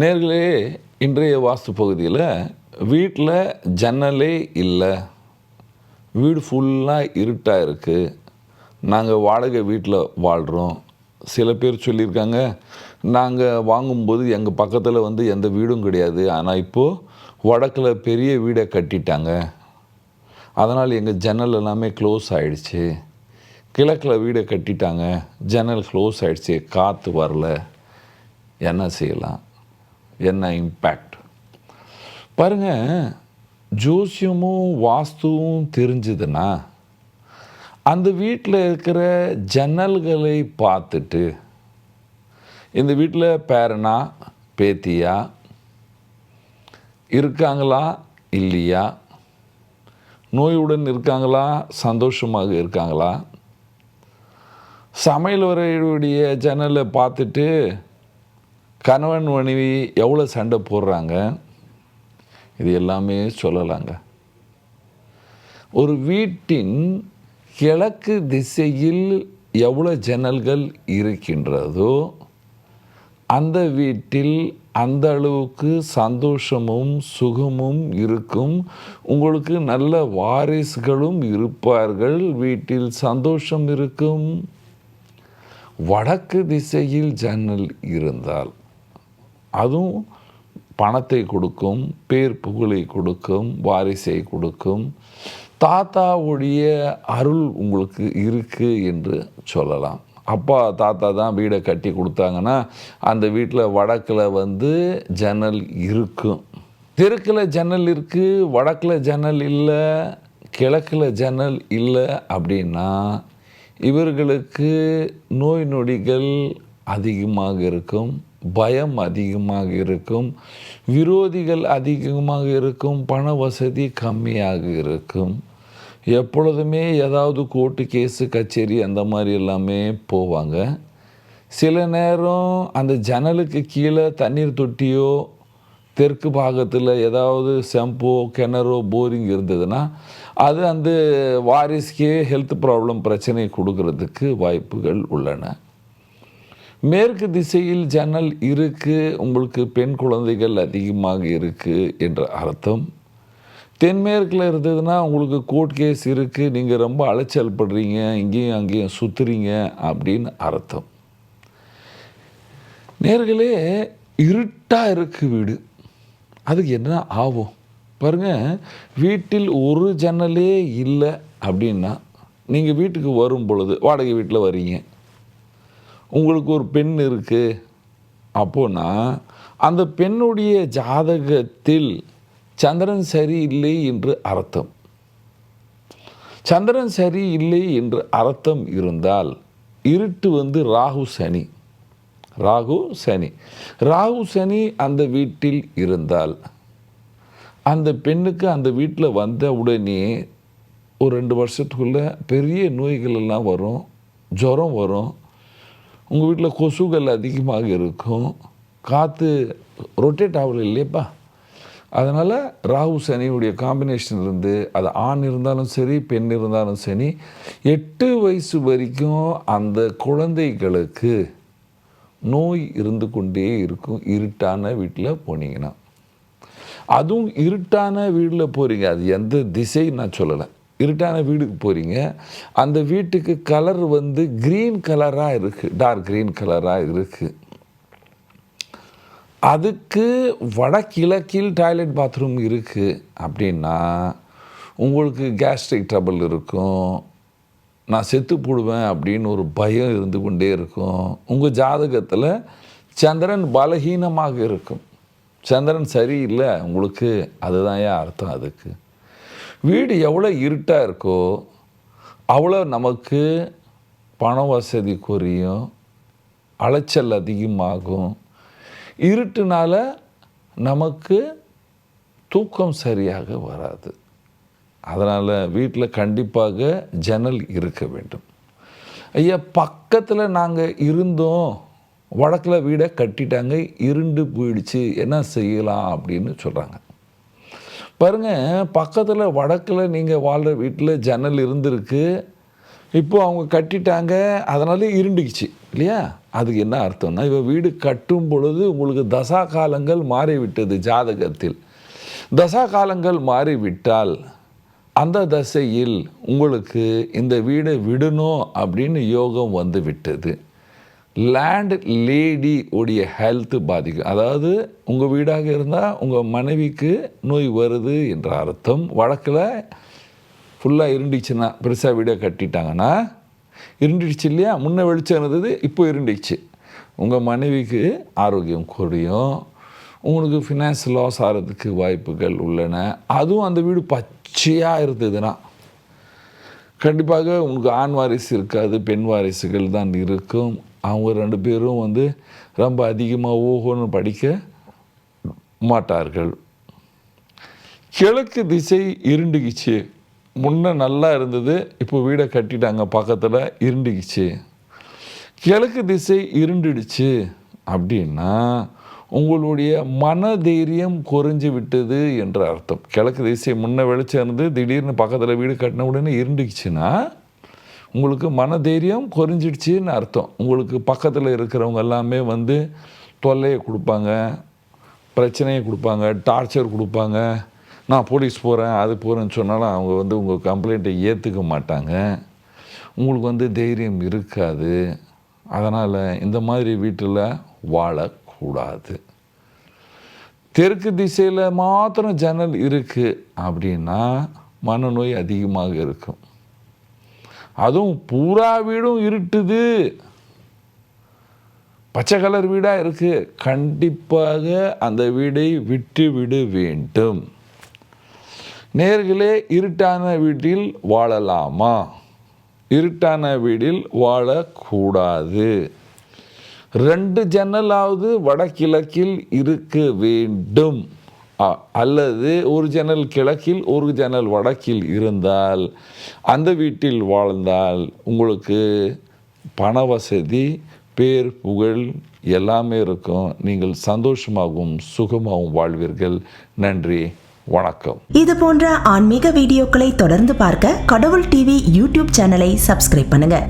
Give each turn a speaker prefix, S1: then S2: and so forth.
S1: நேர்களே இன்றைய வாஸ்து பகுதியில் வீட்டில் ஜன்னலே இல்லை. வீடு ஃபுல்லாக இருட்டாக இருக்குது நாங்கள் வாடகை வீட்டில் வாழ்கிறோம் சில பேர் சொல்லியிருக்காங்க நாங்கள் வாங்கும்போது எங்கள் பக்கத்தில் வந்து எந்த வீடும் கிடையாது. ஆனால் இப்போது வடக்கில் பெரிய வீடை கட்டிட்டாங்க. அதனால் எங்கள் ஜன்னல் எல்லாமே க்ளோஸ் ஆகிடுச்சு கிழக்கில் வீடை கட்டிட்டாங்க. ஜன்னல் க்ளோஸ் ஆகிடுச்சு காற்று வரல. என்ன செய்யலாம்? என்ன இம்பேக்ட் பாருங்க ஜோசியமும் வாஸ்துவும் தெரிஞ்சுதுன்னா அந்த வீட்டில் இருக்கிற ஜன்னல்களை பார்த்துட்டு இந்த வீட்டில் பேரனா பேத்தியா இருக்காங்களா இல்லையா நோயுடன் இருக்காங்களா சந்தோஷமாக இருக்காங்களா சமையல் வரையுடைய ஜன்னலை பார்த்துட்டு கணவன் மனைவி எவ்வளோ சண்டை போடுறாங்க? இது எல்லாமே சொல்லலாங்க. ஒரு வீட்டின் கிழக்கு திசையில் எவ்வளோ ஜன்னல்கள் இருக்கின்றதோ அந்த வீட்டில் அந்த அளவுக்கு சந்தோஷமும் சுகமும் இருக்கும். உங்களுக்கு நல்ல வாரிசுகளும் இருப்பார்கள். வீட்டில் சந்தோஷம் இருக்கும். வடக்கு திசையில் ஜன்னல் இருந்தால் அதுவும் பணத்தை கொடுக்கும் பேர் புகழை கொடுக்கும் வாரிசை கொடுக்கும். தாத்தாவுடைய அருள் உங்களுக்கு இருக்குது என்று சொல்லலாம். அப்பா தாத்தா தான் வீடை கட்டி கொடுத்தாங்கன்னா அந்த வீட்டில் வடக்கில் வந்து ஜன்னல் இருக்கும் தெற்கில் ஜன்னல் இருக்குது வடக்கில் ஜன்னல் இல்லை கிழக்கில் ஜன்னல் இல்லை அப்படின்னா இவர்களுக்கு நோய் நொடிகள் அதிகமாக இருக்கும். பயம் அதிகமாக இருக்கும் விரோதிகள் அதிகமாக இருக்கும் பண வசதி கம்மியாக இருக்கும். எப்பொழுதுமே ஏதாவது கோர்ட்டு கேஸு கச்சேரி அந்த மாதிரி எல்லாமே போவாங்க. சில நேரம் அந்த ஜன்னலுக்கு கீழே தண்ணீர் தொட்டியோ தெற்கு பாகத்தில் ஏதாவது செம்போ கிணறோ போரிங் இருந்ததுன்னா அது அந்த வாரிஸ்க்கே ஹெல்த் ப்ராப்ளம் பிரச்சனை கொடுக்கறதுக்கு வாய்ப்புகள் உள்ளன. மேற்கு திசையில் ஜன்னல் இருக்குது உங்களுக்கு பெண் குழந்தைகள் அதிகமாக இருக்குது என்ற அர்த்தம். தென்மேற்கில் இருந்ததுன்னா உங்களுக்கு கோர்ட் கேஸ் இருக்குது நீங்கள் ரொம்ப அலைச்சல் படுறீங்க இங்கேயும் அங்கேயும் சுற்றுறீங்க அப்படின்னு அர்த்தம். நேர்களே இருட்டாக இருக்குது வீடு. அதுக்கு என்ன ஆகும்? பாருங்கள் வீட்டில் ஒரு ஜன்னலே இல்லை அப்படின்னா நீங்கள் வீட்டுக்கு வரும் பொழுது வாடகை வீட்டில் வரீங்க உங்களுக்கு ஒரு பெண் இருக்குது அப்போனா அந்த பெண்ணுடைய ஜாதகத்தில் சந்திரன் சரியில்லை என்று அர்த்தம். சந்திரன் சரியில்லை என்று அர்த்தம் இருந்தால் இருட்டு வந்து ராகு சனி. ராகு சனி. ராகு சனி அந்த வீட்டில் இருந்தால் அந்த பெண்ணுக்கு அந்த வீட்டில் வந்த உடனே ஒரு ரெண்டு வருஷத்துக்குள்ளே பெரிய நோய்கள் எல்லாம் வரும் ஜுரம் வரும் உங்கள் வீட்டில் கொசுகள் அதிகமாக இருக்கும். காற்று ரொட்டேட் ஆகல இல்லையப்பா. அதனால் ராகு சனியுடைய காம்பினேஷன் இருந்து அது ஆண் இருந்தாலும் சரி பெண் இருந்தாலும் சரி எட்டு வயசு வரைக்கும் அந்த குழந்தைகளுக்கு நோய் இருந்து கொண்டே இருக்கும். இருட்டான வீட்டில் போனீங்கன்னா. அதுவும் இருட்டான வீட்டில் போகிறீங்க அது எந்த திசை நான் சொல்லலை. இருட்டான வீடுக்கு போகிறீங்க அந்த வீட்டுக்கு கலர் வந்து க்ரீன் கலராக இருக்குது டார்க் க்ரீன் கலராக இருக்குது அதுக்கு வடகிழக்கில் டாய்லெட் பாத்ரூம் இருக்குது அப்படின்னா உங்களுக்கு கேஸ்ட்ரிக் ட்ரபிள் இருக்கும். நான் செத்து போடுவேன் அப்படின்னு ஒரு பயம் இருந்து கொண்டே இருக்கும். உங்கள் ஜாதகத்தில் சந்திரன் பலகீனமாக இருக்கும். சந்திரன் சரியில்லை. உங்களுக்கு அதுதான் ஏன் அர்த்தம் அதுக்கு. வீடு எவ்வளோ இருட்டாக இருக்கோ அவ்வளோ நமக்கு பண வசதி குறையும் அலைச்சல் அதிகமாகும். இருட்டுனால நமக்கு தூக்கம் சரியாக வராது. அதனால் வீட்டில் கண்டிப்பாக ஜன்னல் இருக்க வேண்டும். ஐயா பக்கத்தில் நாங்கள் இருந்தோம். வடக்கில் வீடை கட்டிட்டாங்க. இருண்டு போயிடுச்சு. என்ன செய்யலாம் அப்படின்னு சொல்கிறாங்க பாருங்கள் பக்கத்தில் வடக்கில் நீங்கள் வாழ்கிற வீட்டில் ஜன்னல் இருந்திருக்கு. இப்போ அவங்க கட்டிட்டாங்க அதனால இருண்டுக்குச்சு இல்லையா? அதுக்கு என்ன அர்த்தம்னா இப்போ வீடு கட்டும் பொழுது உங்களுக்கு தசா காலங்கள் மாறிவிட்டது ஜாதகத்தில். தசா காலங்கள் மாறிவிட்டால் அந்த தசையில் உங்களுக்கு இந்த வீடை விடணும் அப்படின்னு யோகம் வந்து விட்டது லேண்ட் லேடி உடைய ஹெல்த்து பாதிக்கும் அதாவது உங்கள் வீடாக இருந்தால் உங்கள் மனைவிக்கு நோய் வருது என்ற அர்த்தம். வழக்கில் ஃபுல்லாக இருந்துச்சுன்னா பெருசாக வீடை கட்டிட்டாங்கன்னா இருண்டுடுச்சு இல்லையா? முன்ன வெளிச்சம் இருந்தது இப்போ இருண்டிச்சு உங்கள் மனைவிக்கு ஆரோக்கியம் குறையும். உங்களுக்கு ஃபினான்ஸ் லாஸ் ஆகிறதுக்கு வாய்ப்புகள் உள்ளன. அதுவும் அந்த வீடு பச்சையாக இருந்ததுன்னா கண்டிப்பாக உங்களுக்கு ஆண் வாரிசு இருக்காது பெண் வாரிசுகள் தான் இருக்கும். அவங்க ரெண்டு பேரும் வந்து ரொம்ப அதிகமாக ஓஹோன்னு படிக்க மாட்டார்கள். கிழக்கு திசை இருண்டுகிச்சு. முன்ன நல்லா இருந்தது இப்போ வீடை கட்டிட்டாங்க பக்கத்தில் இருண்டுகிச்சு. கிழக்கு திசை இருண்டுடுச்சு அப்படின்னா உங்களுடைய மன தைரியம் குறைஞ்சு விட்டது என்ற அர்த்தம். கிழக்கு திசை முன்ன வெளிச்சம் இருந்து திடீர்னு பக்கத்தில் வீடு கட்டின உடனே இருண்டுக்குச்சுன்னா உங்களுக்கு மனதைரியம் குறைஞ்சிடுச்சின்னு அர்த்தம். உங்களுக்கு பக்கத்தில் இருக்கிறவங்க எல்லாமே வந்து தொல்லையை கொடுப்பாங்க பிரச்சனையை கொடுப்பாங்க டார்ச்சர் கொடுப்பாங்க. நான் போலீஸ் போகிறேன் அது போகிறேன்னு சொன்னாலும் அவங்க வந்து உங்கள் கம்ப்ளைண்ட்டை ஏற்றுக்க மாட்டாங்க. உங்களுக்கு வந்து தைரியம் இருக்காது. அதனால் இந்த மாதிரி வீட்டில் வாழக்கூடாது. தெற்கு திசையில் மாத்திரம் ஜன்னல் இருக்குது அப்படின்னா மனநோய் அதிகமாக இருக்கும். அதுவும் பூரா வீடும் இருட்டுது. பச்சை கலர் வீடாக இருக்குது கண்டிப்பாக அந்த வீடை விட்டு விட வேண்டும். நேர்களே இருட்டான வீட்டில் வாழலாமா? இருட்டான வீடில் வாழக்கூடாது. ரெண்டு ஜன்னலாவது வடகிழக்கில் இருக்க வேண்டும். அல்லது ஒரு ஜன்னல் கிழக்கில் ஒரு ஜன்னல் வடக்கில் இருந்தால் அந்த வீட்டில் வாழ்ந்தால் உங்களுக்கு பண வசதி பேர் புகழ் எல்லாமே இருக்கும். நீங்கள் சந்தோஷமாகவும் சுகமாகவும் வாழ்வீர்கள். நன்றி வணக்கம்.
S2: இது போன்ற ஆன்மீக வீடியோக்களை தொடர்ந்து பார்க்க கடவுள் டிவி யூடியூப் சேனலை சப்ஸ்கிரைப் பண்ணுங்க.